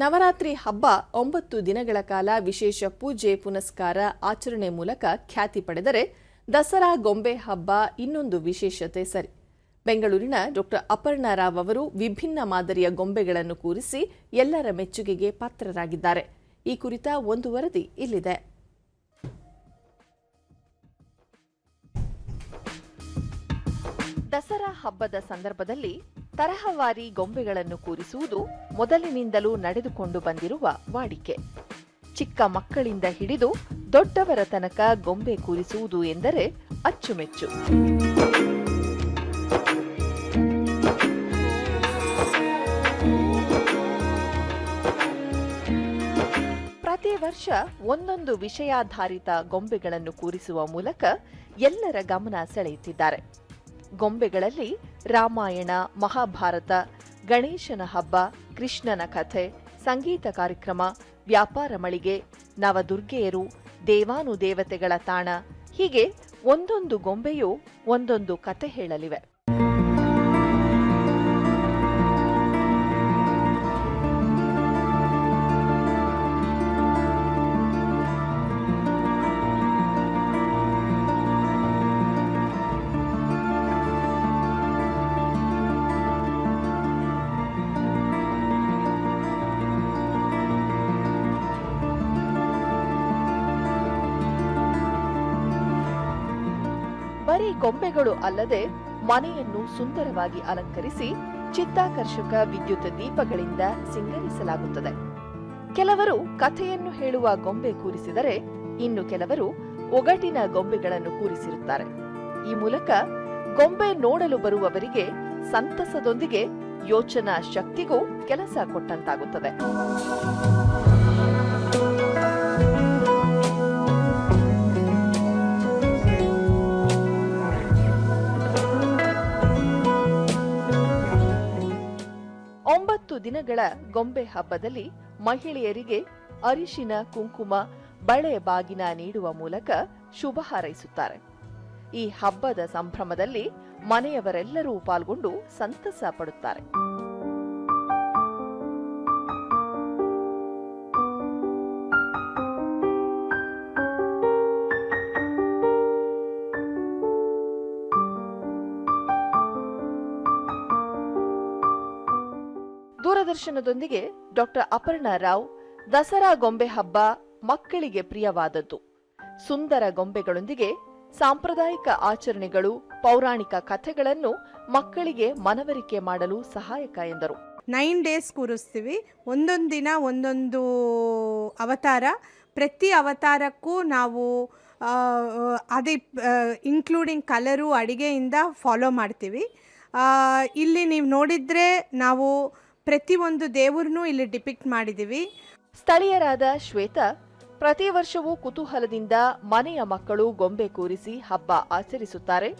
ನವರಾತ್ರಿ ಹಬ್ಬ ಒಂಬತ್ತು ದಿನಗಳ ಕಾಲ ವಿಶೇಷ ಪೂಜೆ ಪುನಸ್ಕಾರ ಆಚರಣೆ ಮೂಲಕ ಖ್ಯಾತಿ ಪಡೆದರೆ ದಸರಾ ಗೊಂಬೆ ಹಬ್ಬ ಇನ್ನೊಂದು ವಿಶೇಷತೆ ಸರಿ. ಬೆಂಗಳೂರಿನ ಡಾಕ್ಟರ್ ಅಪರ್ಣಾ ರಾವ್ ಅವರು ವಿಭಿನ್ನ ಮಾದರಿಯ ಗೊಂಬೆಗಳನ್ನು ಕೂರಿಸಿ ಎಲ್ಲರ ಮೆಚ್ಚುಗೆಗೆ ಪಾತ್ರರಾಗಿದ್ದಾರೆ. ಈ ಕುರಿತ ಒಂದು ವರದಿ ಇಲ್ಲಿದೆ. ದಸರಾ ಹಬ್ಬದ ಸಂದರ್ಭದಲ್ಲಿ ತರಹವಾರಿ ಗೊಂಬೆಗಳನ್ನು ಕೂರಿಸುವುದು ಮೊದಲಿನಿಂದಲೂ ನಡೆದುಕೊಂಡು ಬಂದಿರುವ ವಾಡಿಕೆ. ಚಿಕ್ಕ ಮಕ್ಕಳಿಂದ ಹಿಡಿದು ದೊಡ್ಡವರ ತನಕ ಗೊಂಬೆ ಕೂರಿಸುವುದು ಎಂದರೆ ಅಚ್ಚುಮೆಚ್ಚು. ಪ್ರತಿ ವರ್ಷ ಒಂದೊಂದು ವಿಷಯಾಧಾರಿತ ಗೊಂಬೆಗಳನ್ನು ಕೂರಿಸುವ ಮೂಲಕ ಎಲ್ಲರ ಗಮನ ಸೆಳೆಯುತ್ತಿದ್ದಾರೆ. ಗೊಂಬೆಗಳಲ್ಲಿ ರಾಮಾಯಣ, ಮಹಾಭಾರತ, ಗಣೇಶನ ಹಬ್ಬ, ಕೃಷ್ಣನ ಕಥೆ, ಸಂಗೀತ ಕಾರ್ಯಕ್ರಮ, ವ್ಯಾಪಾರ ಮಳಿಗೆ, ನವದುರ್ಗೆಯರು, ದೇವಾನುದೇವತೆಗಳ ತಾಣ ಹೀಗೆ ಒಂದೊಂದು ಗೊಂಬೆಯೂ ಒಂದೊಂದು ಕತೆ ಹೇಳಲಿವೆ. ಬರೀ ಗೊಂಬೆಗಳು ಅಲ್ಲದೆ ಮನೆಯನ್ನು ಸುಂದರವಾಗಿ ಅಲಂಕರಿಸಿ ಚಿತ್ತಾಕರ್ಷಕ ವಿದ್ಯುತ್ ದೀಪಗಳಿಂದ ಸಿಂಗರಿಸಲಾಗುತ್ತದೆ. ಕೆಲವರು ಕಥೆಯನ್ನು ಹೇಳುವ ಗೊಂಬೆ ಕೂರಿಸಿದರೆ ಇನ್ನು ಕೆಲವರು ಒಗಟಿನ ಗೊಂಬೆಗಳನ್ನು ಕೂರಿಸಿರುತ್ತಾರೆ. ಈ ಮೂಲಕ ಗೊಂಬೆ ನೋಡಲು ಬರುವವರಿಗೆ ಸಂತಸದೊಂದಿಗೆ ಯೋಚನಾ ಶಕ್ತಿಗೂ ಕೆಲಸ ಕೊಟ್ಟಂತಾಗುತ್ತದೆ. ದಿನಗಳ ಗೊಂಬೆ ಹಬ್ಬದಲ್ಲಿ ಮಹಿಳೆಯರಿಗೆ ಅರಿಶಿನ, ಕುಂಕುಮ, ಬಳೆ ಬಾಗಿನ ನೀಡುವ ಮೂಲಕ ಶುಭ ಹಾರೈಸುತ್ತಾರೆ. ಈ ಹಬ್ಬದ ಸಂಭ್ರಮದಲ್ಲಿ ಮನೆಯವರೆಲ್ಲರೂ ಪಾಲ್ಗೊಂಡು ಸಂತಸ ಪಡುತ್ತಾರೆ. ದೂರದರ್ಶನದೊಂದಿಗೆ ಡಾಕ್ಟರ್ ಅಪರ್ಣಾ ರಾವ್ ದಸರಾ ಗೊಂಬೆ ಹಬ್ಬ ಮಕ್ಕಳಿಗೆ ಪ್ರಿಯವಾದದ್ದು. ಸುಂದರ ಗೊಂಬೆಗಳೊಂದಿಗೆ ಸಾಂಪ್ರದಾಯಿಕ ಆಚರಣೆಗಳು, ಪೌರಾಣಿಕ ಕಥೆಗಳನ್ನು ಮಕ್ಕಳಿಗೆ ಮನವರಿಕೆ ಮಾಡಲು ಸಹಾಯಕ ಎಂದರು. ನೈನ್ ಡೇಸ್ ಕೂರಿಸ್ತೀವಿ. ಒಂದೊಂದು ದಿನ ಒಂದೊಂದು ಅವತಾರ. ಪ್ರತಿ ಅವತಾರಕ್ಕೂ ನಾವು ಅದೇ ಇನ್ಕ್ಲೂಡಿಂಗ್ ಕಲರು ಅಡಿಗೆಯಿಂದ ಫಾಲೋ ಮಾಡ್ತೀವಿ. ಇಲ್ಲಿ ನೀವು ನೋಡಿದರೆ ನಾವು ಪ್ರತಿಯೊಂದು ದೇವ್ರನ್ನೂ ಇಲ್ಲಿ ಡಿಪಿಕ್ಟ್ ಮಾಡಿದ್ದೀವಿ. ಸ್ಥಳೀಯರಾದ ಶ್ವೇತಾ ಪ್ರತಿ ವರ್ಷವೂ ಕುತೂಹಲದಿಂದ ಮನೆಯ ಮಕ್ಕಳು ಗೊಂಬೆ ಕೂರಿಸಿ ಹಬ್ಬ ಆಚರಿಸುತ್ತಾರೆ.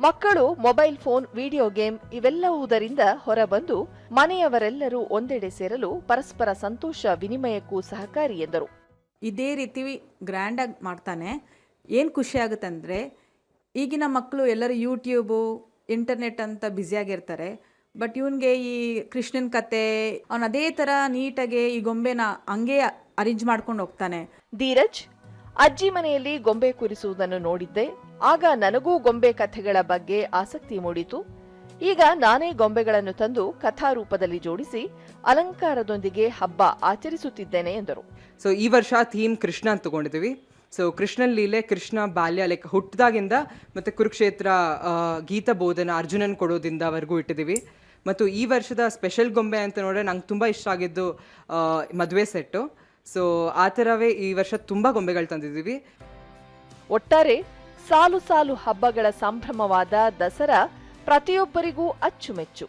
ಮಕ್ಕಳು ಮೊಬೈಲ್ ಫೋನ್ ವಿಡಿಯೋ ಗೇಮ್ ಇವೆಲ್ಲವುದರಿಂದ ಹೊರಬಂದು ಮನೆಯವರೆಲ್ಲರೂ ಒಂದೆಡೆ ಸೇರಲು ಪರಸ್ಪರ ಸಂತೋಷ ವಿನಿಮಯಕ್ಕೂ ಸಹಕಾರಿ ಎಂದರು. ಇದೇ ರೀತಿ ಗ್ರ್ಯಾಂಡಾಗಿ ಮಾಡ್ತಾನೆ. ಏನು ಖುಷಿ ಆಗುತ್ತಂದರೆ ಈಗಿನ ಮಕ್ಕಳು ಎಲ್ಲರೂ ಯೂಟ್ಯೂಬು ಇಂಟರ್ನೆಟ್ ಅಂತ ಬ್ಯುಸಿಯಾಗಿರ್ತಾರೆ ಬಟ್ ಇವನಿಗೆ ಈ ಕೃಷ್ಣನ್ ಕತೆ ಅವನು ಅದೇ ಥರ ನೀಟಾಗಿ ಈ ಗೊಂಬೆನ ಹಂಗೆ ಅರೇಂಜ್ ಮಾಡ್ಕೊಂಡು ಹೋಗ್ತಾನೆ. ಧೀರಜ್ ಅಜ್ಜಿ ಮನೆಯಲ್ಲಿ ಗೊಂಬೆ ಕೂರಿಸುವುದನ್ನು ನೋಡಿದ್ದೆ. ಆಗ ನನಗೂ ಗೊಂಬೆ ಕಥೆಗಳ ಬಗ್ಗೆ ಆಸಕ್ತಿ ಮೂಡಿತು. ಈಗ ನಾನೇ ಗೊಂಬೆಗಳನ್ನು ತಂದು ಕಥಾ ರೂಪದಲ್ಲಿ ಜೋಡಿಸಿ ಅಲಂಕಾರದೊಂದಿಗೆ ಹಬ್ಬ ಆಚರಿಸುತ್ತಿದ್ದೇನೆ ಎಂದರು. ಸೊ ಈ ವರ್ಷ ಥೀಮ್ ಕೃಷ್ಣ ಅಂತ ತಗೊಂಡಿದ್ದೀವಿ. ಸೊ ಕೃಷ್ಣನ್ ಲೀಲೆ ಕೃಷ್ಣ ಬಾಲ್ಯ ಲೈಕ್ ಹುಟ್ಟಿದಾಗಿಂದ ಮತ್ತು ಕುರುಕ್ಷೇತ್ರ ಗೀತ ಬೋಧನ, ಅರ್ಜುನನ್ ಕೊಡೋದಿಂದವರೆಗೂ ಇಟ್ಟಿದ್ದೀವಿ ಮತ್ತು ಈ ವರ್ಷದ ಸ್ಪೆಷಲ್ ಗೊಂಬೆ ಅಂತ ನೋಡಿದ್ರೆ ನಂಗೆ ತುಂಬ ಇಷ್ಟ ಆಗಿದ್ದು ಮದುವೆ ಸೆಟ್ಟು. ಸೊ ಆ ಥರವೇ ಈ ವರ್ಷ ತುಂಬ ಗೊಂಬೆಗಳು ತಂದಿದ್ದೀವಿ ಒಟ್ಟಾರೆ ಸಾಲು ಸಾಲು ಹಬ್ಬಗಳ ಸಂಭ್ರಮವಾದ ದಸರಾ ಪ್ರತಿಯೊಬ್ಬರಿಗೂ ಅಚ್ಚುಮೆಚ್ಚು.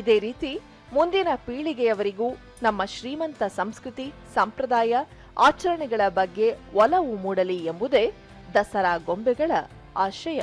ಇದೇ ರೀತಿ ಮುಂದಿನ ಪೀಳಿಗೆಯವರಿಗೂ ನಮ್ಮ ಶ್ರೀಮಂತ ಸಂಸ್ಕೃತಿ ಸಂಪ್ರದಾಯ ಆಚರಣೆಗಳ ಬಗ್ಗೆ ಒಲವು ಮೂಡಲಿ ಎಂಬುದೇ ದಸರಾ ಗೊಂಬೆಗಳ ಆಶಯ.